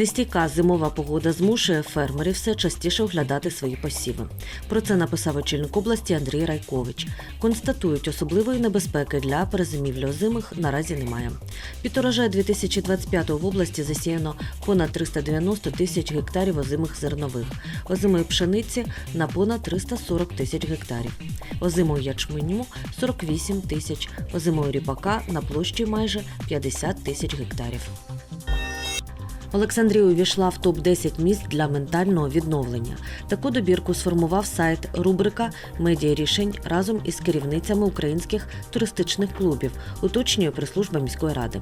Нестійка зимова погода змушує фермерів все частіше оглядати свої посіви. Про це написав очільник області Андрій Райкович. Констатують, особливої небезпеки для перезимівлі озимих наразі немає. Під урожай 2025 в області засіяно понад 390 тисяч гектарів озимих зернових, озимої пшениці на понад 340 тисяч гектарів, озимого ячменю 48 тисяч, озимого ріпака на площі майже 50 тисяч гектарів. Олександрія увійшла в топ 10 міст для ментального відновлення. Таку добірку сформував сайт рубрика Медіа рішень разом із керівницями українських туристичних клубів, уточнює прес-служба міської ради.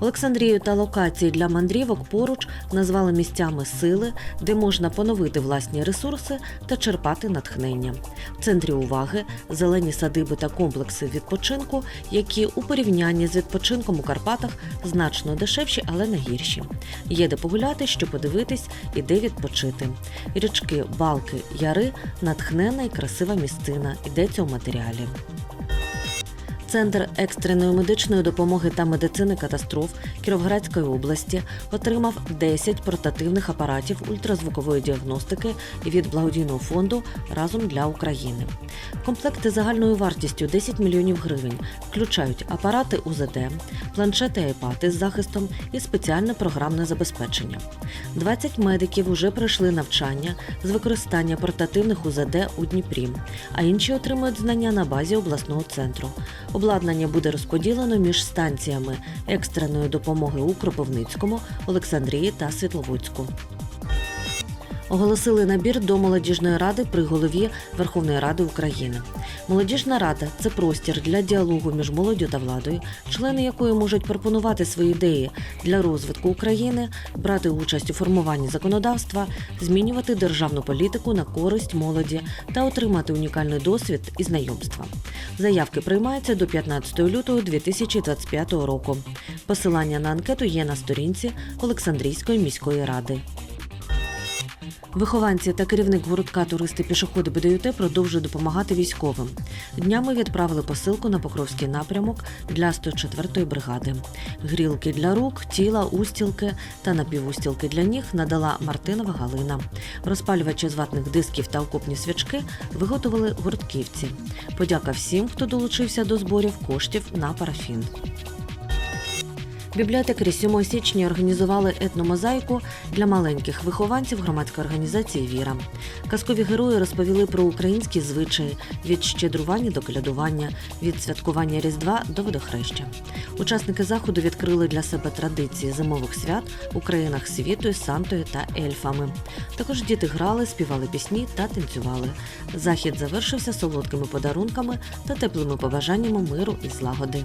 Олександрію та локації для мандрівок поруч назвали місцями сили, де можна поновити власні ресурси та черпати натхнення. В центрі уваги зелені садиби та комплекси відпочинку, які у порівнянні з відпочинком у Карпатах значно дешевші, але не гірші. Є де погуляти, що подивитись і де відпочити. Річки, балки, яри натхнена і красива містина. Йдеться у матеріалі. Центр екстреної медичної допомоги та медицини катастроф Кіровоградської області отримав 10 портативних апаратів ультразвукової діагностики від благодійного фонду разом для України. Комплекти загальною вартістю 10 мільйонів гривень включають апарати УЗД, планшети айпати з захистом і спеціальне програмне забезпечення. 20 медиків уже пройшли навчання з використання портативних УЗД у Дніпрі, а інші отримують знання на базі обласного центру. Обладнання буде розподілено між станціями екстреної допомоги у Кропивницькому, Олександрії та Світловодську. Оголосили набір до молодіжної ради при голові Верховної Ради України. Молодіжна рада це простір для діалогу між молоддю та владою, члени якої можуть пропонувати свої ідеї для розвитку України, брати участь у формуванні законодавства, змінювати державну політику на користь молоді та отримати унікальний досвід і знайомства. Заявки приймаються до 15 лютого 2025 року. Посилання на анкету є на сторінці Олександрійської міської ради. Вихованці та керівник гуртка туристи пішоходи БДЮТ продовжують допомагати військовим. Днями відправили посилку на Покровський напрямок для 104-ї бригади. Грілки для рук, тіла, устілки та напівустілки для ніг надала Мартинова Галина. Розпалювачі з ватних дисків та окопні свічки виготовили гуртківці. Подяка всім, хто долучився до зборів коштів на парафін. Бібліотекарі 7 січня організували етномозаїку для маленьких вихованців громадської організації Віра. Казкові герої розповіли про українські звичаї від щедрування до колядування, від святкування Різдва до водохреща. Учасники заходу відкрили для себе традиції зимових свят у країнах світу Сантою та ельфами. Також діти грали, співали пісні та танцювали. Захід завершився солодкими подарунками та теплими побажаннями миру і злагоди.